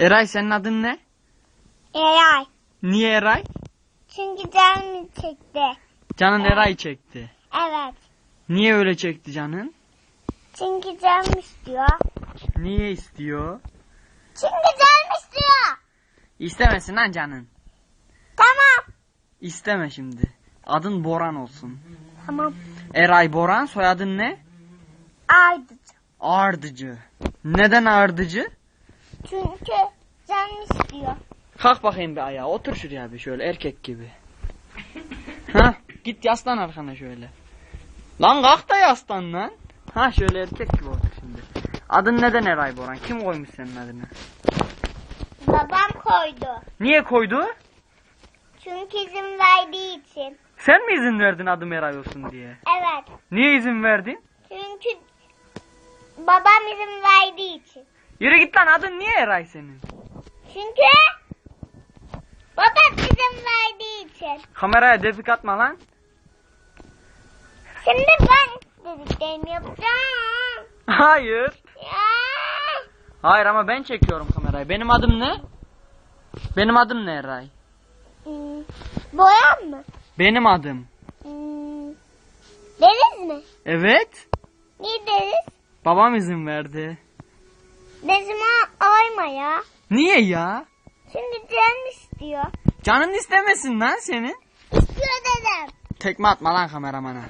Eray senin adın ne? Eray. Niye Eray? Çünkü canım çekti. Canın Evet. Eray çekti. Evet. Niye öyle çekti canın? Çünkü canım istiyor. Niye istiyor? Çünkü canım istiyor. İstemesin lan canın. Tamam. İsteme şimdi. Adın Boran olsun. Tamam. Eray Boran soyadın ne? Ardıcı. Ardıcı. Neden ardıcı? Çünkü canım istiyor. Kalk bakayım bir ayağa. Otur şuraya bir şöyle erkek gibi. ha git yaslan arkana şöyle. Lan kalk da yaslan lan. Ha şöyle erkek gibi otur şimdi. Adın neden Eray Boran? Kim koymuş senin adını? Babam koydu. Niye koydu? Çünkü izin verdiği için. Sen mi izin verdin adım Eray olsun diye? Evet. Niye izin verdin? Çünkü babam izin verdiği lan adın niye Eray senin? Çünkü babam izin verdiği için. Kameraya defik atma lan. Şimdi ben dediklerimi yapacağım. Hayır. Ya. Hayır ama ben çekiyorum kamerayı. Benim adım ne? Benim adım ne Eray? Hmm, Boyan mı? Benim adım. Hmm, deniz mi? Evet. Niye deniz? Babam izin verdi. Denizime ayma ya. Niye ya? Şimdi canım istiyor. Canın istemesin lan senin. İstiyor dedim. Tekme atma lan kameramana.